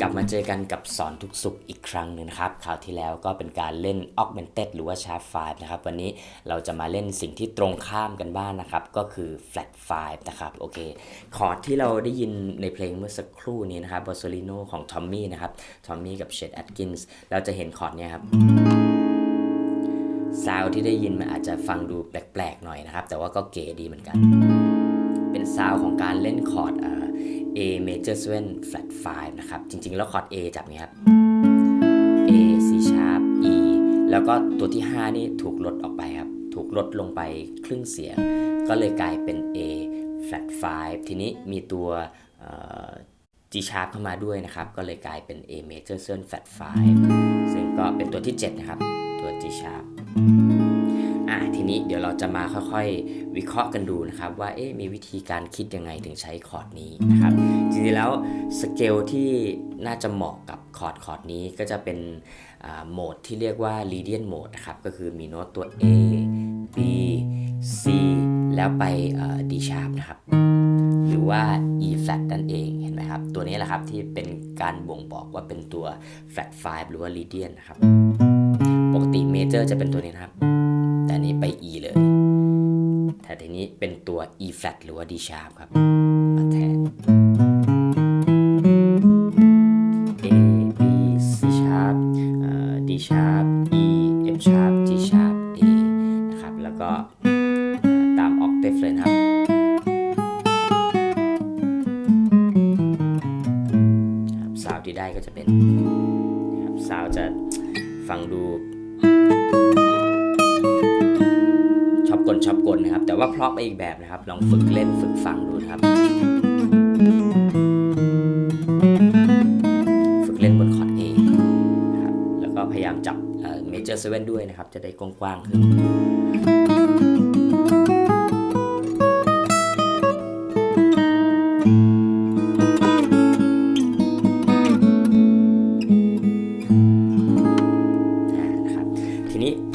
กลับมาเจอกันกับสอนทุกสุขอีกครั้งหนึ่งนะครับคราวที่แล้วก็เป็นการเล่น augmented หรือว่า sharp 5นะครับ วันนี้เราจะมาเล่นสิ่งที่ตรงข้ามกันบ้างนะครับ ก็คือ flat 5นะครับโอเคคอร์ดที่เราได้ยินในเพลงเมื่อสักครู่นี้นะครับ b o s s o l i n o ของ Tommy นะครับ Tommy กับ Chet Atkins เราจะเห็นคอร์ดเนี้ยครับซาวที่ได้ยินมันอาจจะฟังดูแปลกๆหน่อยนะครับ แต่ว่าก็เก๋ดีเหมือนกัน เป็นซาวของการเล่นคอร์ด A major 7 flat 5 นะครับ จริง ๆ แล้วคอร์ด A จับนี้ครับ A C sharp E แล้วก็ตัวที่ 5 นี่ถูกลดออกไปครับ ถูกลดลงไปครึ่งเสียง ก็เลยกลายเป็น A flat 5 ทีนี้มีตัว G sharp เข้ามาด้วยนะครับ ก็เลยกลายเป็น A major 7 flat 5 ซึ่งก็เป็นตัวที่ 7 นะครับ ตัว G sharp นี้เดี๋ยวเราจะมาค่อยๆ วิเคราะห์กันดูนะครับ ว่าเอ๊ะมีวิธีการคิดยังไงถึงใช้คอร์ดนี้นะครับจริงๆแล้วสเกลที่น่าจะเหมาะกับคอร์ดคอร์ดนี้ก็จะเป็นโหมดที่เรียกว่า Lydian mode นะครับก็คือมีโน้ตตัว A B C แล้วไป D sharp นะครับหรือว่า E flat นั่นเองเห็นไหมครับ ตัวนี้แหละครับที่เป็นการบ่งบอกว่าเป็นตัว flat 5 หรือว่า Lydian นะครับปกติ major จะเป็นตัวนี้นะครับ นี้เป็นตัว E flat หรือว่า D sharp ครับมาแทน A B C sharp D sharp E F sharp G sharp A นะครับ แล้วก็ตาม octave เลยนะครับ ซาวที่ได้ก็จะเป็นซาวจะฟังดู ลชอบกลนะครับ แต่ว่าเพราะไปอีกแบบนะครับ ลองฝึกเล่นฝึกฟังดูนะครับ ฝึกเล่นบนคอร์ด A นะครับ แล้วก็พยายามจับเมเจอร์เซเว่นด้วยนะครับ จะได้กว้างๆขึ้น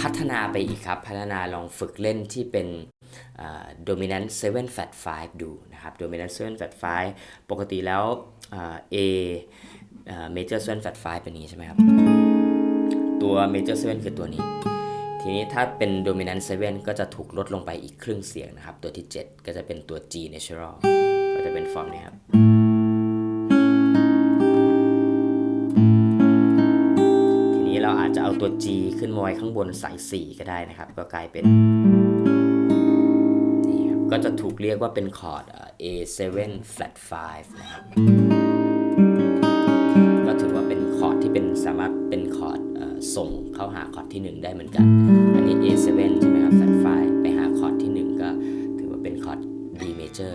พัฒนาไปอีกครับ พัฒนาลองฝึกเล่นที่เป็น dominant 7 flat 5ดูนะครับ dominant 7 flat 5ปกติแล้วอ่า A อ่า major 7 flat 5เป็นอย่างนี้ใช่ไหมครับ ตัว major 7คือตัวนี้ ทีนี้ถ้าเป็น dominant 7ก็จะถูกลดลงไปอีกครึ่งเสียงนะครับ ตัวที่ 7 ก็จะเป็นตัว G natural ก็จะเป็นฟอร์มนี้ครับ จะเอาตัว G ขึ้นมาไว้ข้างบนสาย 4 ก็ได้นะครับ ก็กลายเป็นนี่ครับก็จะถูกเรียกว่าเป็นคอร์ด A7 flat 5 นะครับ ก็ถือว่าเป็นคอร์ดที่เป็นสามารถเป็นคอร์ดส่งเข้าหาคอร์ดที่ 1 ได้เหมือนกัน อันนี้ A7 ใช่ไหมครับ flat 5 ไปหาคอร์ดที่ 1 ก็ถือว่าเป็นคอร์ด D major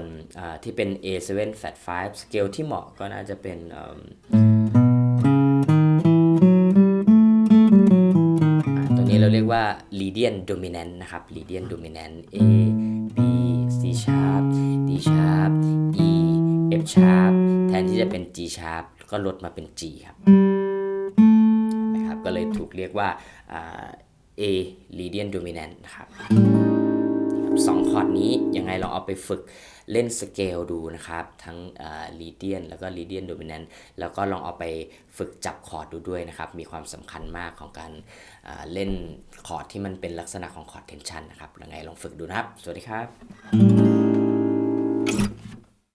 วนที่เป็น A7 flat 5สเกลที่เหมาะก็น่าจะเป็นเอิ่มอ่าตัวนี้เราเรียกว่า Lydian dominant นะครับ Lydian dominant A B C sharp D sharp E F sharp แทนที่จะเป็น G sharp ก็ลดมาเป็น G ครับนะครับ ก็เลยถูกเรียกว่าอ่า A Lydian dominant นะครับ สองคอร์ดนี้ยังไงลองเอาไปฝึกเล่นสเกลดูนะครับ ทั้งลีเดียนแล้วก็ลีเดียนโดมิเนนแล้วก็ลองเอาไปฝึกจับคอร์ดดูด้วยนะครับ มีความสำคัญมากของการอ่าเล่นคอร์ดที่มันเป็นลักษณะของคอร์ดเทนชันนะครับยังไงลองฝึกดูนะครับ สวัสดีครับ